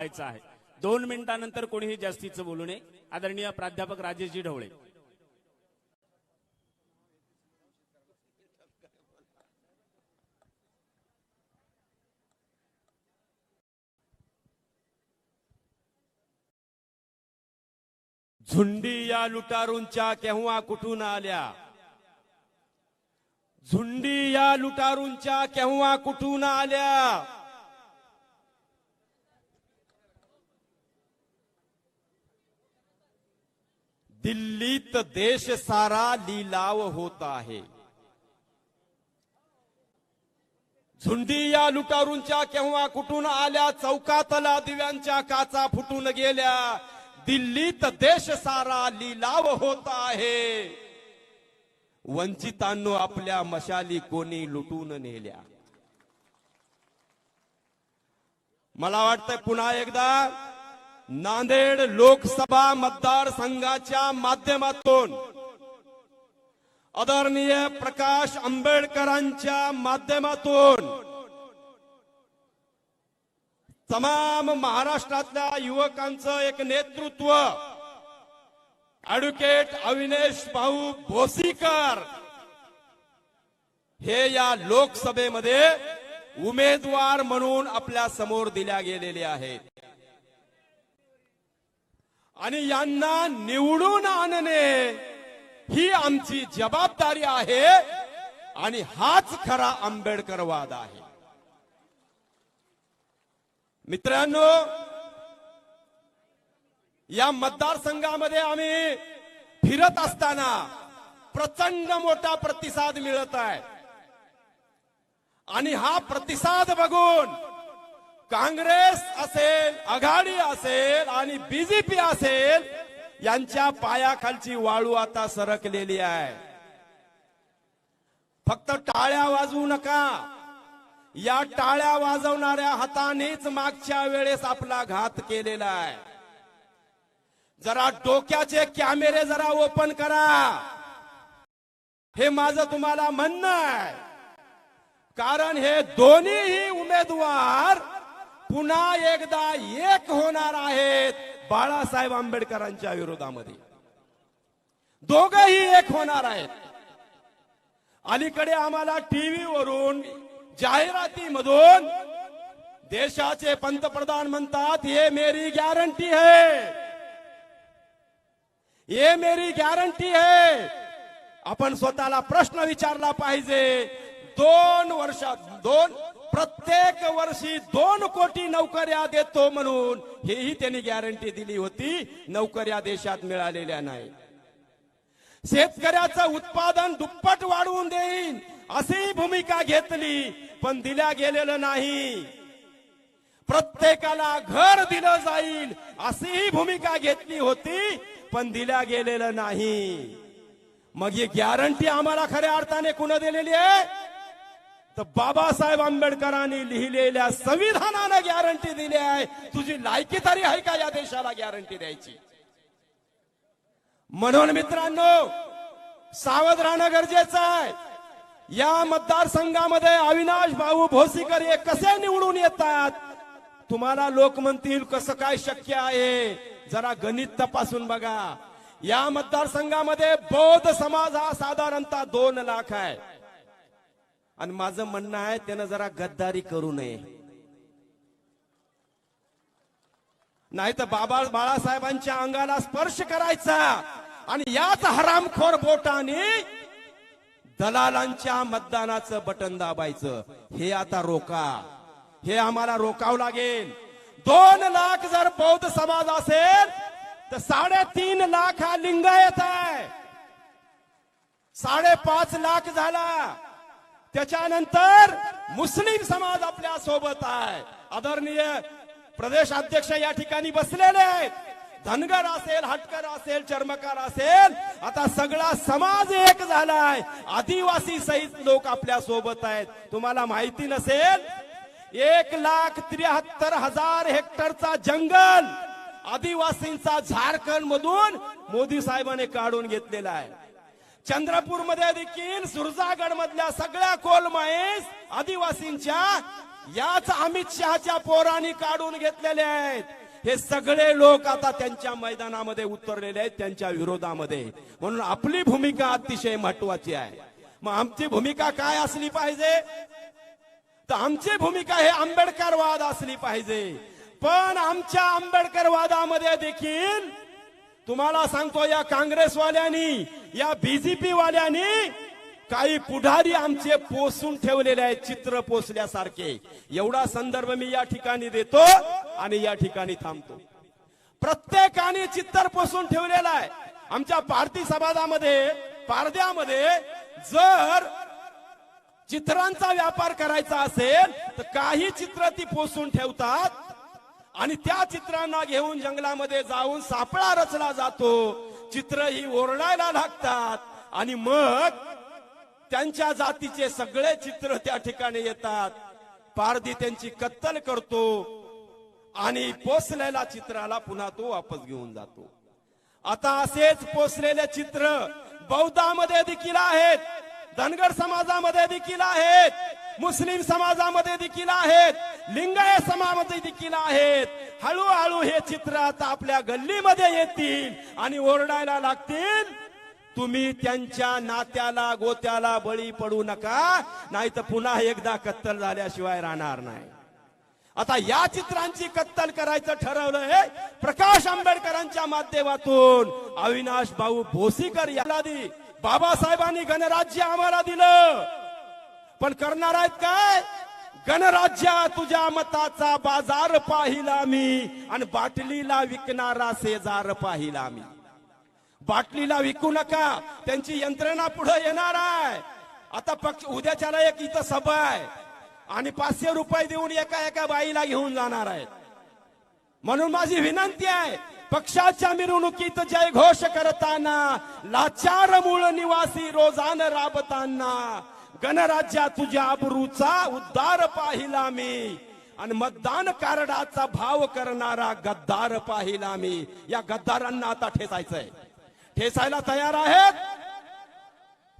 करायचं आहे दोन मिनिटानंतर कोणीही जास्तीचं बोलू नये. आदरणीय प्राध्यापक राजेशजी ढवळे. झुंडी या लुटारूंच्या केव्हा कुठून आल्या? झुंडी या लुटारूंच्या केव्हा कुठून आल्या? दिल्लीत देश सारा लिलाव होत आहे. झुंडी या लुटारूंच्या केव्हा कुठून आल्या चौकातला दिव्यांच्या काचा फुटून गेल्या. दिल्लीत देश सारा लिलाव होत आहे. वंचितांनो आपल्या मशाली कोणी लुटून नेल्या? मला वाटतंय पुन्हा एकदा नांदेड लोकसभा मतदारसंघाच्या माध्यमातून आदरणीय प्रकाश आंबेडकरांच्या माध्यमातून तमाम महाराष्ट्रातल्या युवकांचं एक नेतृत्व ऍडव्होकेट अविनेश भाऊ भोसीकर हे या लोकसभेमध्ये उमेदवार म्हणून आपल्यासमोर दिल्या गेलेले आहेत. आणि यांना निवडून आणणे ही आमची जबाबदारी आहे आणि हाच खरा आंबेडकरवाद आहे. मित्रांनो या मतदारसंघामध्ये आम्ही फिरत असताना प्रचंड मोठा प्रतिसाद मिळत आहे. आणि हा प्रतिसाद बघून काँग्रेस असेल आघाडी असेल आणि बीजेपी असेल यांच्या पायाखालची वाळू आता सरकलेली आहे. फक्त टाळ्या वाजवू नका. या टाळ्या वाजवणाऱ्या हातानेच मागच्या वेळेस आपला घात केलेला आहे. जरा डोक्याचे कॅमेरे जरा ओपन करा. हे माझं तुम्हाला म्हणणं आहे. कारण हे दोन्हीही उमेदवार पुन्हा एकदा एक होणार आहेत बाळासाहेब आंबेडकरांच्या विरोधामध्ये. दोघही एक होणार आहेत. अलीकडे आम्हाला टीव्ही वरून जाहिरातीमधून देशाचे पंतप्रधान म्हणतात हे मेरी गॅरंटी है. ये मेरी गॅरंटी है. आपण स्वतःला प्रश्न विचारला पाहिजे. दोन वर्षात दोन प्रत्येक वर्षी दोन कोटी नोकऱ्या देतो म्हणून हेही त्यांनी गॅरंटी दिली होती. नोकऱ्या देशात मिळालेल्या नाही. शेतकऱ्याचं उत्पादन दुप्पट वाढवून देईन अशी भूमिका घेतली पण दिल्या गेलेलं नाही. प्रत्येकाला घर दिलं जाईल अशीही भूमिका घेतली होती पण दिल्या गेलेलं नाही. मग ही गॅरंटी आम्हाला खऱ्या अर्थाने कुणा दिलेली आहे? तर बाबासाहेब आंबेडकरांनी लिहिलेल्या संविधानानं गॅरंटी दिली आहे. तुझी लायकी तरी आहे का या देशाला गॅरंटी द्यायची? म्हणून मित्रांनो सावध राहणं गरजेचं आहे. या मतदारसंघामध्ये अविनाश भाऊ भोसीकर हे कसे निवडून येतात? तुम्हाला लोक म्हणतील कसं काय शक्य आहे? जरा गणित तपासून बघा. या मतदारसंघामध्ये बौद्ध समाज हा साधारणतः दोन लाख आहे. आणि माझं म्हणणं आहे त्यानं जरा गद्दारी करू नये. नाही तर बाबा बाळासाहेबांच्या अंगाला स्पर्श करायचा आणि याच हरामखोर बोटाने दलालांच्या मतदानाचं बटन दाबायचं. हे आता रोका. हे आम्हाला रोकावं लागेल. दोन लाख जर बौद्ध समाज असेल तर साडेतीन लाख हा लिंगायत आहे. साडेपाच लाख झाला. त्याच्यानंतर मुस्लिम समाज आपल्यासोबत आहे. आदरणीय प्रदेश अध्यक्ष या ठिकाणी बसलेले आहेत. धनगर असेल हटकर असेल चर्मकार असेल आता सगळा समाज एक झालाय. आदिवासी सहित लोक आपल्यासोबत आहेत. तुम्हाला माहिती नसेल एक लाख त्र्याहत्तर हजार हेक्टरचा जंगल आदिवासींचा झारखंड मधून मोदी साहेबांनी काढून घेतलेला आहे. चंद्रपूरमध्ये देखील सुरजागड मधल्या सगळ्या कोलमाईस आदिवासींच्या याच अमित शहाच्या पोरांनी काढून घेतलेले आहेत. हे सगळे लोक आता त्यांच्या मैदानामध्ये उतरलेले आहेत त्यांच्या विरोधामध्ये. म्हणून आपली भूमिका अतिशय महत्वाची आहे. मग आमची भूमिका काय असली पाहिजे? तर आमची भूमिका हे आंबेडकरवाद असली पाहिजे. पण आमच्या आंबेडकरवादामध्ये देखील तुम्हाला सांगतो या काँग्रेसवाल्यांनी या बीजेपी वाल्यांनी काही पुढारी आमचे पोसून ठेवलेले आहेत चित्र पोसल्यासारखे. एवढा संदर्भ मी या ठिकाणी देतो आणि या ठिकाणी थांबतो. प्रत्येकाने चित्तर पोसून ठेवलेला आहे. आमच्या भारतीय समाजामध्ये पारद्यामध्ये जर चित्रांचा व्यापार करायचा असेल तर काही चित्र ती पोसून ठेवतात आणि त्या चित्रांना घेऊन जंगलामध्ये जाऊन सापळा रचला जातो. चित्र ही ओरडायला लागतात. आणि मग त्यांच्या जातीचे सगळे चित्र त्या ठिकाणी येतात. पारधी त्यांची कत्तल करतो आणि पोसलेल्या चित्राला पुन्हा तो वापस घेऊन जातो. आता असेच पोसलेले चित्र बौद्धामध्ये देखील आहेत. धनगर समाजामध्ये देखील आहेत. मुस्लिम समाजामध्ये देखील आहेत. लिंगाय समाजामध्ये देखील आहेत. हळूहळू हे चित्र आता आपल्या गल्लीमध्ये येतील आणि ओरडायला लागतील. तुम्ही त्यांच्या नात्याला गोत्याला बळी पडू नका. नाही तर पुन्हा एकदा कत्तल झाल्याशिवाय राहणार नाही. आता या चित्रांची कत्तल करायचं ठरवलंय प्रकाश आंबेडकरांच्या माध्यमातून. अविनाश भाऊ भोसीकर याला दि बाबासाहेबांनी गणराज्य आम्हाला दिलं. पण करणार आहेत काय? गणराज्या तुझ्या मताचा बाजार पाहिला मी आणि बाटलीला विकणारा शेजार पाहिला मी. बाटलीला विकू नका त्यांची यंत्रणा पुढे येणार आहे. आता पक्ष उद्याच्याला एक इथं सभा आहे आणि पाचशे रुपये देऊन एका एका बाईला घेऊन जाणार आहेत. म्हणून माझी विनंती आहे पक्षाच्या मिरवणुकीत जय घोष करताना लाचार मूळ निवासी रोजान राबताना गणराज्या तुझ्या अबरूचा उद्धार पाहिला मी. आणि मतदान कार्डाचा भाव करणारा गद्दार पाहिला मी. या गद्दारांना आता ठेसायचंय ठेसायला तयार आहेत?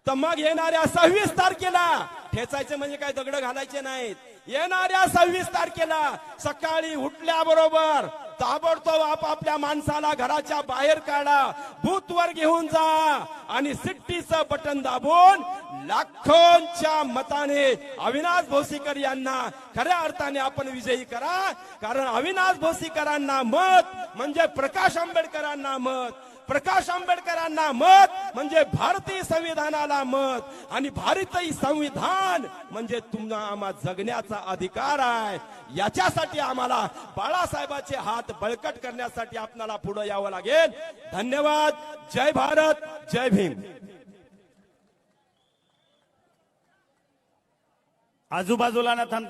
तर मग येणाऱ्या सव्वीस तारखेला ठेचायचे म्हणजे काय दगड घालायचे नाहीत. येणाऱ्या सव्वीस तारखेला सकाळी उठल्याबरोबर ताबडतोब आपापल्या माणसाला घराच्या बाहेर काढा. बूथ वर घेऊन जा आणि सिट्टीचं बटन दाबून लाखोंच्या मताने अविनाश भोसीकर यांना खऱ्या अर्थाने आपण विजयी करा. कारण अविनाश भोसीकरांना मत म्हणजे प्रकाश आंबेडकरांना मत. प्रकाश आंबेडकरांना मत म्हणजे भारतीय संविधानाला मत. आणि भारतीय संविधान म्हणजे तुम्हाला आम्हा जगण्याचा अधिकार आहे. याच्यासाठी आम्हाला बाळासाहेबांचे हात बळकट करण्यासाठी आपल्याला पुढे यावं लागेल. धन्यवाद. जय भारत. जय भीम. आजूबाजूला ना थांब.